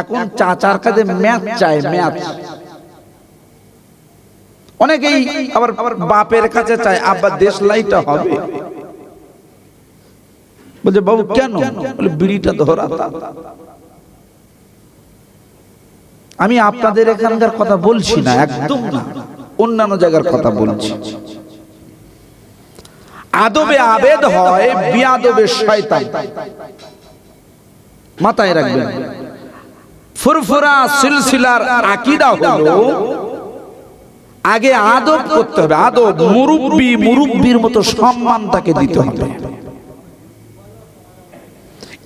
এখন চাচার কাছে ম্যাচ চায় ম্যাচ অনেকেই আবার বাপের কাছে চায়, আব্বা, দেশ লাইটা হবে? বলছে, বাবু, কেন? বিড়িটা ধরাতা আমি আপনাদের এখানকার কথা বলছি না, একদম না। অন্যান্য জায়গার কথা বলছি। আদবে আবেদ হয়, বিয়াদবে শয়তান। মাথায় রাখবেন। ফুরফুরা সিলসিলার আকিদা হলো, আগে আদব করতে হবে। আদব মুরব্বি মুরব্বির মতো সম্মান তাকে দিতে হবে।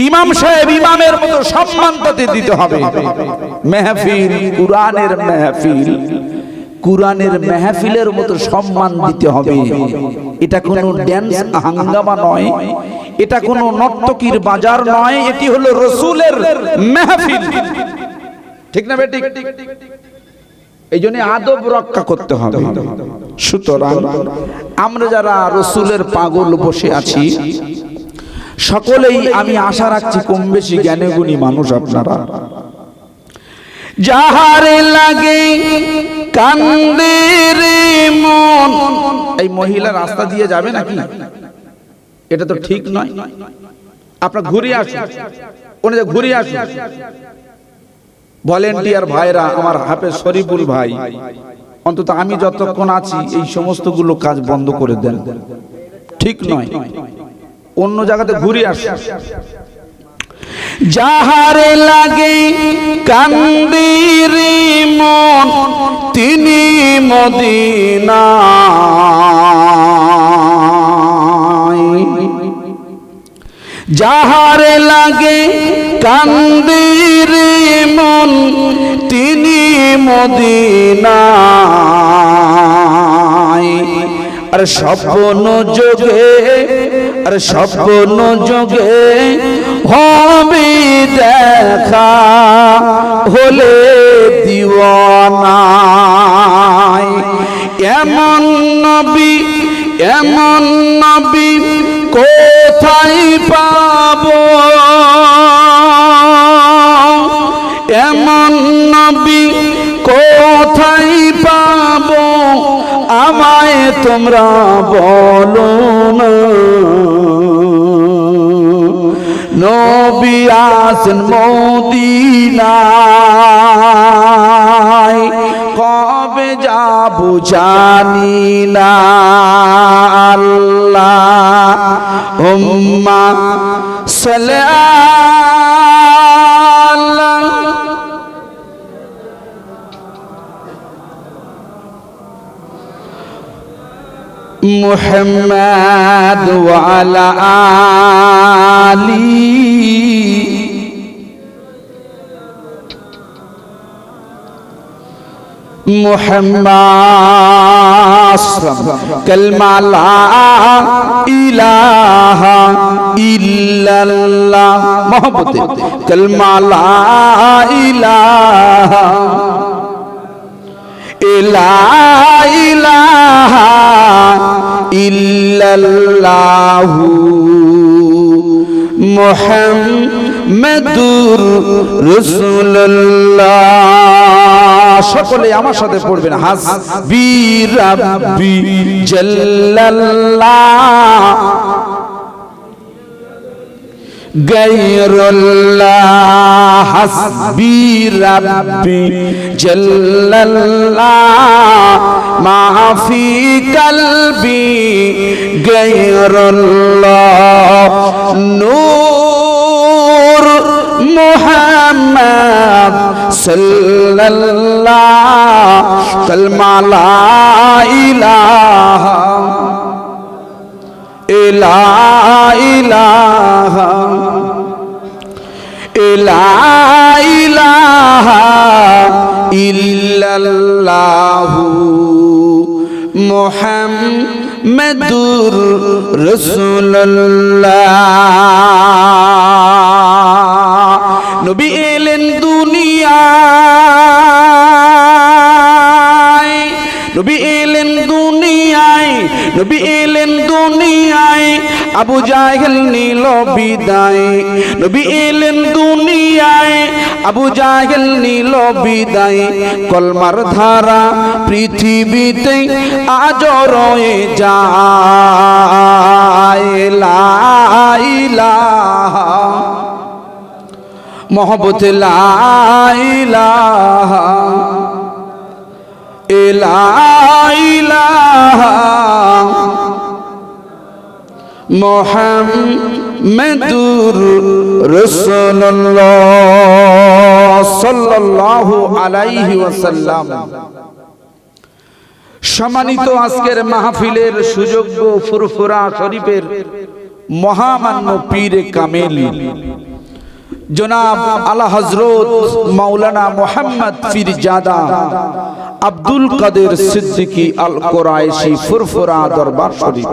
ইমাম সাহেব ইমামের মতো সম্মান তাতে দিতে হবে। মেহফিল, কুরআনের মেহফিল কুরআনের মেহফিলের মতো সম্মান দিতে হবে। এটা কোনো ড্যান্স হাঙ্গামা নয়। এটা কোনো নর্তকীর বাজার নয়। এটি হলো রসুলের মেহফিল। ঠিক না বেটি এই জন্য আদব রক্ষা করতে হবে। সুতরাং আমরা যারা রসুলের পাগল বসে আছি সকলেই আমি আশা রাখছি কম বেশি জ্ঞানে গুণী মানুষ আপনারা। যাহারে লাগে কান্দে রে মন। এই মহিলা রাস্তা দিয়ে যাবে নাকি? এটা তো ঠিক নয়। আপনার ঘুরে আসুন। কোন ঘুরে আসুন। ভলেন্টিয়ার ভাইরা, আমার হাফেজ শরীফুল ভাই, অন্তত আমি যতক্ষণ আছি, এই সমস্তগুলো কাজ বন্ধ করে দেন। ঠিক নয়। অন্য জায়গাতে ঘুরে আসুন। যাহারে লাগে কান্দির মন, তিনি মদিনা। যাহারে লাগে কান্দির মন, তিনি মদিনা। আর স্বপ্ন যোগে, আর স্বপ্ন যোগে হবে দেখা হলে দিওয়ানায় এমন নবী এমন নবী কোথায় পাব? এমন নবী কোথায় পাবো? আমায় তোমরা বলো না। নবী আসেন মদিনায়। কবে যাব জানি না আল্লাহ। উম্মা সাল্লাল্লাহ محمد وعلى آله محمد كلمة لا إله إلا الله. محبت كلمة لا إله ইলাহা ইল্লাল্লাহু মেদুর সকলে আমার সাথে পড়বেন। হাস বীর জল্লাল্লা غير الله حسبي ربي جل الله ما في قلبي غير الله نور محمد صلى الله كلمة لا إله إلا إله إلا إله إلا الله محمد رسول الله নবী এলেন দুনিয়ায় নবী এলেন দুনিয়া দুনিয়ায়, নবী এলেন দুনিয়ায়, আবু জাহেল নিল বিদায়। নবী এলেন দুনিয়ায়, আবু জাহেল নিল বিদায়। কলমার ধারা পৃথিবীতে আজ রয়ে যায়। লা ইলাহা, মোহব্বত লা মোহাম্মদুর রাসূলুল্লাহ সাল্লাল্লাহু আলাইহি ওয়াসাল্লাম। সম্মানিত আজকের মাহফিলের সুযোগ্য ফুরফুরা শরীফের মহামান্য পীর কামেল। জনাব আলা হজরত মাওলানা মোহাম্মদ ফিরজাদা আব্দুল কাদের সিদ্দিকী আল কোরাইশি ফুরফুরা দরবার শরীফ।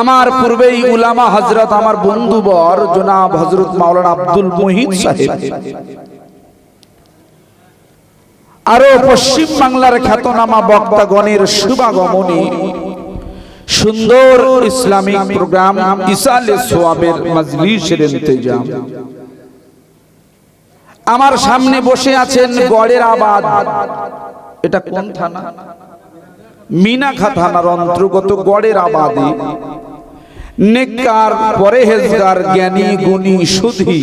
আমার পূর্বেই উলামা হজরত আমার বন্ধুবর জনাব হজরত মাওলানা আব্দুল মুহিত সাহেব। আরও পশ্চিম বাংলার খ্যাতনামা বক্তাগণের শুভাগমনী সুন্দর ইসলামিক প্রোগ্রাম ইসালে সোয়াবের মজলিসের ইন্তজাম। আমার সামনে বসে আছেন গড়ের আবাদ। এটা কোন থানা? মিনাখা থানার অন্তর্গত গড়ের আবাদে। নেককার পরেহেজগার জ্ঞানী গুণী সুধী।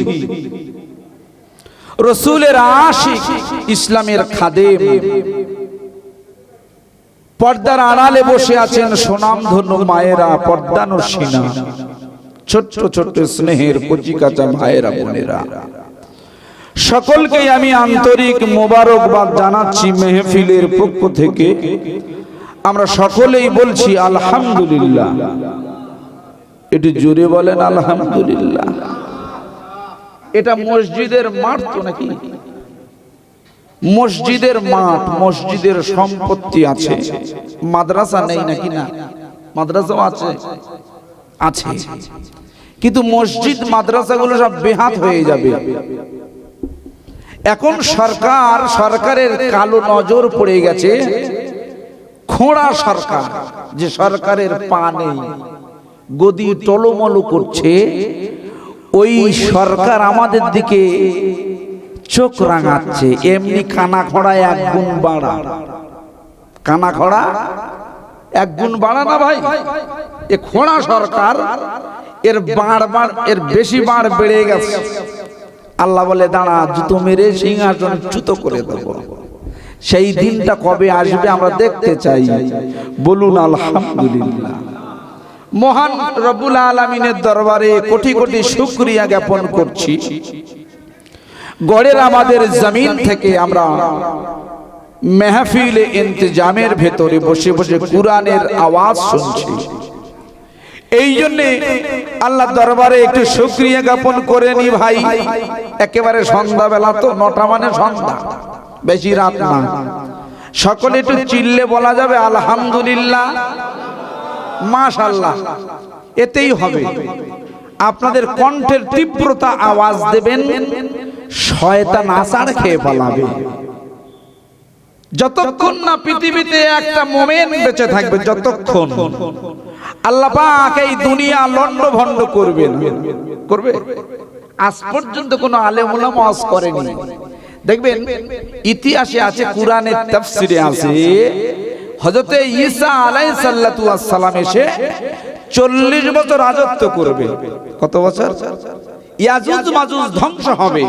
রসুলের আশিক ইসলামের খাদেম। পর্দার আড়ালে বসে আছেন সোনাম ধন্য মায়েরা পর্দানো সিনা। ছোট্ট ছোট্ট স্নেহের কচিকাচা ভাইয়েরা বোনেরা। সকলকে আমি আন্তরিক মোবারকবাদ জানাচ্ছি মেহফিলের পক্ষ থেকে। আমরা সকলেই বলছি আলহামদুলিল্লাহ। এটি জোরে বলেন আলহামদুলিল্লাহ। এটা মসজিদের মাঠ তো নাকি? মসজিদের মাঠ, মসজিদের সম্পত্তি আছে। মাদ্রাসা নেই নাকি না? মাদ্রাসাও আছে। আছে। কিন্তু মসজিদ, মাদ্রাসাগুলো সব বেহাত হয়ে যাবে। এখন সরকার, সরকারের কালো নজর পড়ে গেছে। খোঁড়া সরকার, যে সরকারের পা নেই, গদি টলমলো করছে, ওই সরকার আমাদের দিকে চোখ রাঙাচ্ছে, এমনি কানা খড়া এক গুণ বাড়া। কানা খড়া? এক গুণ বাড়া না ভাই? এ খোঁড়া সরকার, এর বাড় বাড়, এর বেশি বাড় বেড়ে গেছে। আল্লাহ বলে, দাঁড়া, জুতো মেরে সিংহাসন চ্যুত করে দেবো। সেই দিনটা কবে আসবে আমরা দেখতে চাই। বলুন, আলহামদুলিল্লাহ। মহান রব্বুল আলমিনের দরবারে কোটি কোটি শুক্রিয়া জ্ঞাপন করছি। গড়ের আমাদের জমিন থেকে আমরা মেহফিল ইন্তজামের ভেতরে বসে বসে কোরআনের আওয়াজ শুনছি। এই জন্যে আল্লাহ দরবারে একটু শুক্রিয়া জ্ঞাপন করে নি ভাই। একেবারে সন্ধ্যাবেলা তো নটা মানে সন্ধ্যা, বেশি রাত না। সকলে একটু চিল্লে বলা যাবে, আলহামদুলিল্লাহ। মাশাল্লাহ এতেই হবে। আপনাদের কণ্ঠের তীব্রতা আওয়াজ দেবেন। শয়তান আসার খেয়ে পালাবে। যতক্ষণ না পৃথিবীতে একটা মোমেন বেঁচে থাকবে যতক্ষণ। আল্লাহ পাক এই দুনিয়া লন্ড ভন্ড করবেন। করবে? আজ পর্যন্ত কোনো আলেম উলামা ওয়াজ করেনি। দেখবেন ইতিহাসে আছে কোরআনের তাফসিরে আছে। হযরতে ঈসা সাল্লাতু ওয়াস সালাম এসে 40 বছর রাজত্ব করবে। কত বছর? ইয়াজুজ মাজুজ ধ্বংস হবে।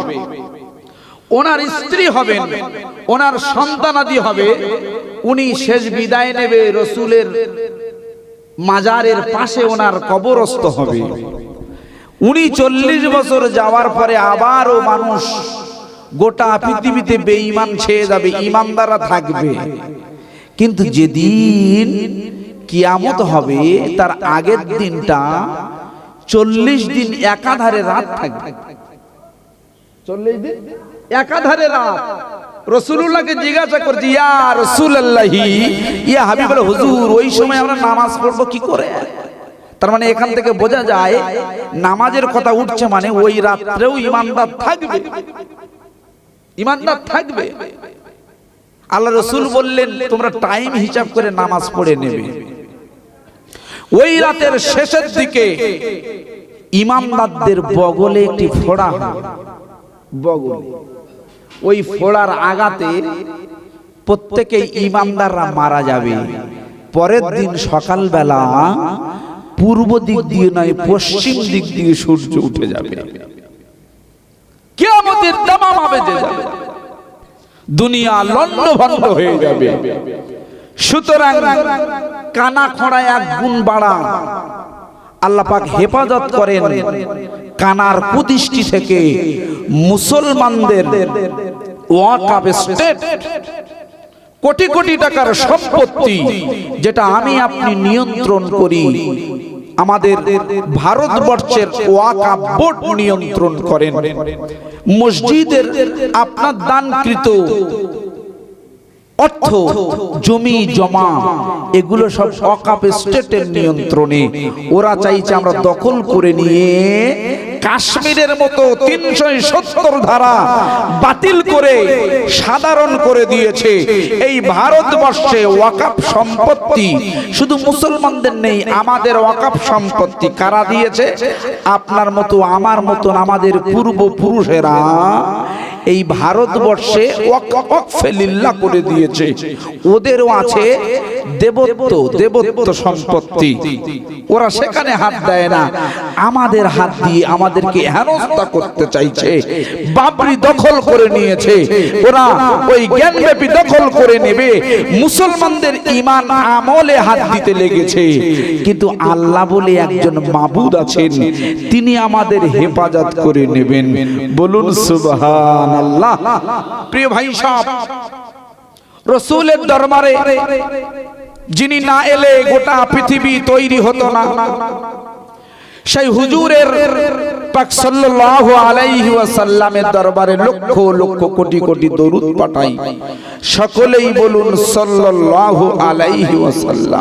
ওনার স্ত্রী হবেন ওনার সন্তানাদি হবে। উনি শেষ বিদায় নেবে রসুলের মাজারের পাশে ওনার কবরস্থ হবে। উনি চল্লিশ বছর যাওয়ার পরে আবারও মানুষ গোটা পৃথিবীতে বেঈমান ছেয়ে যাবে ইমানদারা থাকবে। কিন্তু যেদিন কিয়ামত হবে তার আগের দিনটা চল্লিশ দিন একাধারে রাত থাকবে। চল্লিশ দিন? একাধারে রাত। রসুল্লাহকে জিজ্ঞাসা করছি ইয়া রসুল্লাহি ইয়া হাবিবুল হুজুর ওই সময় আমরা নামাজ পড়ব কি করে? তার মানে এখান থেকে বোঝা যায় নামাজের কথা উঠছে মানে ওই রাত্রেও ইমানদার থাকবে। ইমানদার থাকবে। আল্লাহ রসুল বললেন তোমরা টাইম হিসাব করে নামাজ পড়ে নেবে। ওই রাতের শেষের দিকে ইমামদারদের বগলে একটি ফোড়া। বগলে। ওই ফোড়ার আগাতে প্রত্যেকেই ইমামদাররা মারা যাবে। পরের দিন সকালবেলা পূর্ব দিক দিয়ে নয়, পশ্চিম দিক দিয়ে সূর্য উঠে যাবে। কেয়ামতের দামামা বেজে যাবে দুনিয়া লন্ড ভন্ড হয়ে যাবে। সুতরাং কানা খড়া এক গুণ বাড়া। আল্লাহ পাক হেফাজত করেন কানার কুদৃষ্টি থেকে মুসলমানদের ওয়াকাব স্টেট। কোটি কোটি টাকার সম্পত্তি যেটা আমি আপনি নিয়ন্ত্রণ করি। আমাদের ভারতবর্ষের ওয়াকাব বোর্ড নিয়ন্ত্রণ করেন। মসজিদের আপনার দানকৃত অর্থ জমি জমা এগুলো সব অকাপ স্টেটের নিয়ন্ত্রণে। ওরা চাইছে আমরা দখল করে নিয়ে কাশ্মীরের মতো তিনশো সত্তর ধারা বাতিল করে সাধারণ করে দিয়েছে। এই ভারতবর্ষে ওয়াকাপ সম্পত্তি। শুধু মুসলমানদের নেই আমাদের ওয়াকাপ সম্পত্তি কারা দিয়েছে? আপনার মতো আমার মতন আমাদের পূর্বপুরুষেরা এই ভারতবর্ষে ওয়াকফে লিল্লাহ করে দিয়েছে। ওদেরও আছে দেবত্ব দেবত্ব সম্পত্তি। ওরা সেখানে হাত দেয় না। আমাদের হাত দিয়ে আমাদেরকে হেনস্থা করতে চাইছে। বাবরি দখল করে নিয়েছে। ওরা ওই জ্ঞানব্যাপী দখল করে নেবে। মুসলমানদের ইমান আমলে হাত দিতে লেগেছে। কিন্তু আল্লাহ বলে একজন মাবুদ আছেন। তিনি আমাদের হেফাজত করে নেবেন। বলুন, সুবহান আল্লাহ প্রিয় ভাই সব রসুলের দরবারে যিনি না এলে গোটা পৃথিবী তৈরি হতো না, সেই হুজুরের দরবারে লক্ষ লক্ষ কোটি কোটি সকলেই বলুন সাল্লাল্লাহু ওয়াসাল্লাম।